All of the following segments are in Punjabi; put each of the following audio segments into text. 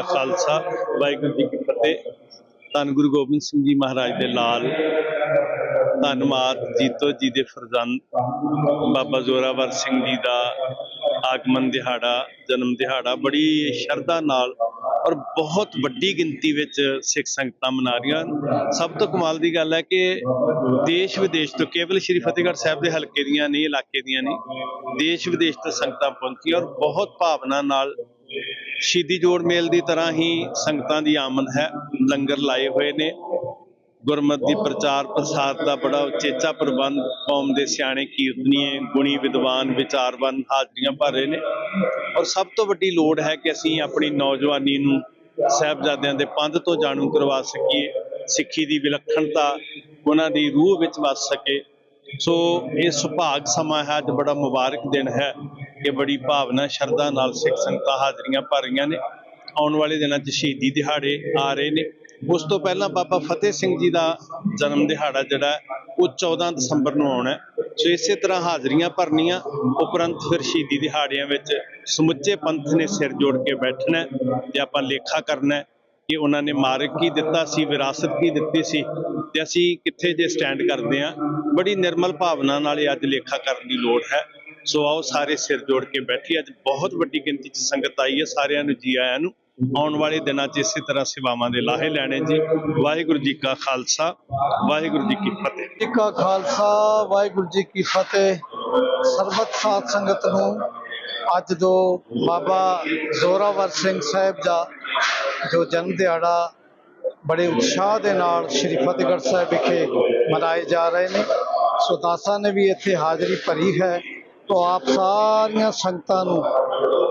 ਕਾ ਖਾਲਸਾ, ਵਾਹਿਗੁਰੂ ਜੀ ਕੀ ਫਤਿਹ। ਧੰਨ ਗੁਰੂ ਗੋਬਿੰਦ ਸਿੰਘ ਜੀ ਮਹਾਰਾਜ ਦੇ ਲਾਲ ਧੰਨਵਾਦ ਜੀਤੋ ਜੀ ਦੇ ਫਰਜ਼ੰਦ, ਬਾਬਾ ਜ਼ੋਰਾਵਰ ਸਿੰਘ ਜੀ ਦਾ ਆਗਮਨ ਦਿਹਾੜਾ, ਜਨਮ ਦਿਹਾੜਾ। ਬੜੀ ਸ਼ਰਧਾ ਨਾਲ ਔਰ ਬਹੁਤ ਵੱਡੀ ਗਿਣਤੀ ਵਿੱਚ ਸਿੱਖ ਸੰਗਤਾਂ ਮਨਾ ਰਹੀਆਂ ਸਭ ਤੋਂ ਕਮਾਲ ਦੀ ਗੱਲ ਹੈ ਕਿ ਦੇਸ਼ ਵਿਦੇਸ਼ ਤੋਂ ਕੇਵਲ ਸ਼੍ਰੀ ਫਤਿਹਗੜ੍ਹ ਸਾਹਿਬ ਦੇ ਹਲਕੇ ਦੀਆਂ ਨਹੀਂ, ਇਲਾਕੇ ਦੀਆਂ ਨਹੀਂ, ਦੇਸ਼ ਵਿਦੇਸ਼ ਤੋਂ ਸੰਗਤਾਂ ਪਹੁੰਚੀਆਂ ਔਰ ਬਹੁਤ ਭਾਵਨਾ ਨਾਲ ਸ਼ਹੀਦੀ ਜੋੜ ਮੇਲ ਦੀ ਤਰ੍ਹਾਂ ਹੀ ਸੰਗਤਾਂ ਦੀ ਆਮਦ ਹੈ। ਲੰਗਰ ਲਾਏ ਹੋਏ ਨੇ। ਗੁਰਮਤਿ ਦੀ ਪ੍ਰਚਾਰ ਪ੍ਰਸਾਰ ਦਾ ਬੜਾ ਉਚੇਚਾ ਪ੍ਰਬੰਧ ਕੌਮ ਦੇ ਸਿਆਣੇ ਕੀਰਤਨੀਏ, ਗੁਣੀ ਵਿਦਵਾਨ ਵਿਚਾਰਵੰਤ ਹਾਜ਼ਰੀਆਂ ਭਰ ਰਹੇ ਨੇ। ਔਰ ਸਭ ਤੋਂ ਵੱਡੀ ਲੋੜ ਹੈ ਕਿ ਅਸੀਂ ਆਪਣੀ ਨੌਜਵਾਨੀ ਨੂੰ ਸਾਹਿਬਜ਼ਾਦਿਆਂ ਦੇ ਪੰਧ ਤੋਂ ਜਾਣੂ ਕਰਵਾ ਸਕੀਏ। ਸਿੱਖੀ ਦੀ ਵਿਲੱਖਣਤਾ ਉਹਨਾਂ ਦੀ ਰੂਹ ਵਿੱਚ ਵਸ ਸਕੇ। ਸੋ ਇਹ ਸੁਭਾਗ ਸਮਾਂ ਹੈ। ਅੱਜ ਬੜਾ ਮੁਬਾਰਕ ਦਿਨ ਹੈ। ਕਿ ਬੜੀ ਭਾਵਨਾ, ਸ਼ਰਧਾ ਨਾਲ ਸਿੱਖ ਸੰਗਤਾਂ ਹਾਜ਼ਰੀਆਂ ਭਰ ਰਹੀਆਂ ਨੇ। ਆਉਣ ਵਾਲੇ ਦਿਨਾਂ 'ਚ ਸ਼ਹੀਦੀ ਦਿਹਾੜੇ ਆ ਰਹੇ ਨੇ। ਉਸ ਤੋਂ ਪਹਿਲਾਂ ਬਾਬਾ ਫਤਿਹ ਸਿੰਘ ਜੀ ਦਾ ਜਨਮ ਦਿਹਾੜਾ ਜਿਹੜਾ ਉਹ 14 ਦਸੰਬਰ ਨੂੰ ਆਉਣਾ ਸੋ ਇਸੇ ਤਰ੍ਹਾਂ ਹਾਜ਼ਰੀਆਂ ਭਰਨੀਆਂ, ਉਪਰੰਤ ਫਿਰ ਸ਼ਹੀਦੀ ਦਿਹਾੜਿਆਂ ਵਿੱਚ ਸਮੁੱਚੇ ਪੰਥ ਨੇ ਸਿਰ ਜੋੜ ਕੇ ਬੈਠਣਾ ਹੈ ਤੇ ਆਪਾਂ ਲੇਖਾ ਕਰਨਾ ਕਿ ਉਹਨਾਂ ਨੇ ਮਾਰਗ ਕੀ ਦਿੱਤਾ ਸੀ, ਵਿਰਾਸਤ ਕੀ ਦਿੱਤੀ ਸੀ ਤੇ ਅਸੀਂ ਕਿੱਥੇ ਜੇ ਸਟੈਂਡ ਕਰਦੇ ਆ ਬੜੀ ਨਿਰਮਲ ਭਾਵਨਾ ਨਾਲ ਇਹ ਅੱਜ ਲੇਖਾ ਕਰਨ ਦੀ ਲੋੜ ਹੈ। ਸੋ ਆਓ ਸਾਰੇ ਸਿਰ ਜੋੜ ਕੇ ਬੈਠੀ ਅੱਜ ਬਹੁਤ ਵੱਡੀ ਗਿਣਤੀ 'ਚ ਸੰਗਤ ਆਈ ਹੈ, ਸਾਰਿਆਂ ਨੂੰ ਜੀ ਆਇਆਂ ਨੂੰ। ਆਉਣ ਵਾਲੇ ਦਿਨਾਂ 'ਚ ਇਸੇ ਤਰ੍ਹਾਂ ਸੇਵਾਵਾਂ ਦੇ ਲਾਹੇ ਲੈਣੇ ਜੀ। ਵਾਹਿਗੁਰੂ ਜੀ ਕਾ ਖਾਲਸਾ, ਵਾਹਿਗੁਰੂ ਜੀ ਕੀ ਫਤਿਹ। ਜੀ ਕਾ ਖਾਲਸਾ, ਵਾਹਿਗੁਰੂ ਜੀ ਕੀ ਫਤਿਹ। ਸਰਬਤ ਸਾਧ ਸੰਗਤ ਨੂੰ ਅੱਜ ਜੋ ਬਾਬਾ ਜ਼ੋਰਾਵਰ ਸਿੰਘ ਸਾਹਿਬ ਦਾ ਜੋ ਜਨਮ ਦਿਹਾੜਾ ਬੜੇ ਉਤਸ਼ਾਹ ਦੇ ਨਾਲ ਸ੍ਰੀ ਫਤਿਹਗੜ੍ਹ ਸਾਹਿਬ ਵਿਖੇ ਮਨਾਏ ਜਾ ਰਹੇ ਨੇ। ਸੋ ਦਾਸਾਂ ਨੇ ਵੀ ਇੱਥੇ ਹਾਜ਼ਰੀ ਭਰੀ ਹੈ। ਤੋਂ ਆਪ ਸਾਰੀਆਂ ਸੰਗਤਾਂ ਨੂੰ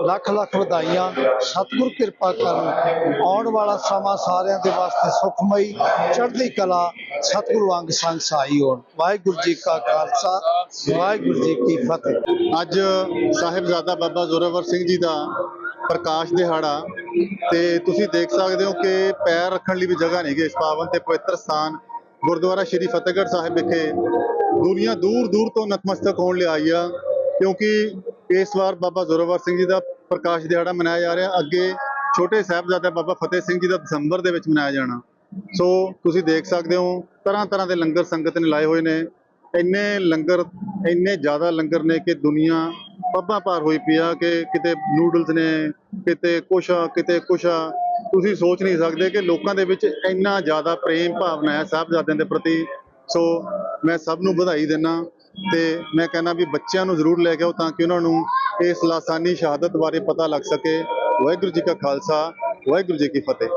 ਲੱਖ ਲੱਖ ਵਧਾਈਆਂ। ਸਤਿਗੁਰ ਕਿਰਪਾ ਕਰਨ, ਆਉਣ ਵਾਲਾ ਸਮਾਂ ਸਾਰਿਆਂ ਦੇ ਵਾਸਤੇ ਸੁਖਮਈ, ਚੜ੍ਹਦੀ ਕਲਾ, ਸਤਿਗੁਰ ਵਾਂਗ ਸੰਗ ਸਾਈ ਹੋਣ। ਵਾਹਿਗੁਰੂ ਜੀ ਕਾ ਖਾਲਸਾ, ਵਾਹਿਗੁਰੂ ਜੀ ਕੀ ਫਤਿਹ। ਅੱਜ ਸਾਹਿਬਜ਼ਾਦਾ ਬਾਬਾ ਜ਼ੋਰਾਵਰ ਸਿੰਘ ਜੀ ਦਾ ਪ੍ਰਕਾਸ਼ ਦਿਹਾੜਾ ਤੇ ਤੁਸੀਂ ਦੇਖ ਸਕਦੇ ਹੋ ਕਿ ਪੈਰ ਰੱਖਣ ਲਈ ਵੀ ਜਗ੍ਹਾ ਨਹੀਂ ਗੀ ਇਸ ਪਾਵਨ ਤੇ ਪਵਿੱਤਰ ਸਥਾਨ ਗੁਰਦੁਆਰਾ ਸ਼੍ਰੀ ਫਤਿਹਗੜ੍ਹ ਸਾਹਿਬ ਵਿਖੇ ਦੁਨੀਆ ਦੂਰ ਦੂਰ ਤੋਂ ਨਤਮਸਤਕ ਹੋਣ ਲਈ ਆਈ ਆ। ਕਿਉਂਕਿ ਇਸ ਵਾਰ ਬਾਬਾ ਜ਼ੋਰਾਵਰ ਸਿੰਘ ਜੀ ਦਾ ਪ੍ਰਕਾਸ਼ ਦਿਹਾੜਾ ਮਨਾਇਆ ਜਾ ਰਿਹਾ। ਅੱਗੇ ਛੋਟੇ ਸਾਹਿਬਜ਼ਾਦਾ ਬਾਬਾ ਫਤਿਹ ਸਿੰਘ ਜੀ ਦਾ ਦਸੰਬਰ ਦੇ ਵਿੱਚ ਮਨਾਇਆ ਜਾਣਾ। ਸੋ ਤੁਸੀਂ ਦੇਖ ਸਕਦੇ ਹੋ ਤਰ੍ਹਾਂ ਤਰ੍ਹਾਂ ਦੇ ਲੰਗਰ ਸੰਗਤ ਨੇ ਲਾਏ ਹੋਏ ਨੇ। ਇੰਨੇ ਲੰਗਰ, ਇੰਨੇ ਜ਼ਿਆਦਾ ਲੰਗਰ ਨੇ ਕਿ ਦੁਨੀਆ ਪੱਬਾਂ ਭਾਰ ਹੋਈ ਪਈ ਆ ਕਿ ਕਿਤੇ ਨੂਡਲਸ ਨੇ, ਕਿਤੇ ਕੁਛ ਆ, ਕਿਤੇ ਕੁਛ ਆ। ਤੁਸੀਂ ਸੋਚ ਨਹੀਂ ਸਕਦੇ ਕਿ ਲੋਕਾਂ ਦੇ ਵਿੱਚ ਇੰਨਾ ਜ਼ਿਆਦਾ ਪ੍ਰੇਮ ਭਾਵਨਾ ਹੈ ਸਾਹਿਬਜ਼ਾਦਿਆਂ ਦੇ ਪ੍ਰਤੀ। ਸੋ ਮੈਂ ਸਭ ਨੂੰ ਵਧਾਈ ਦਿੰਦਾ। ਤੇ ਮੈਂ ਕਹਿੰਦਾ ਵੀ ਬੱਚਿਆਂ ਨੂੰ ਜ਼ਰੂਰ ਲੈ ਕੇ ਆਓ ਤਾਂ ਕਿ ਉਹਨਾਂ ਨੂੰ ਇਸ ਲਾਸਾਨੀ ਸ਼ਹਾਦਤ ਬਾਰੇ ਪਤਾ ਲੱਗ ਸਕੇ। ਵਾਹਿਗੁਰੂ ਜੀ ਕਾ ਖਾਲਸਾ, ਵਾਹਿਗੁਰੂ ਜੀ ਕੀ ਫਤਿਹ।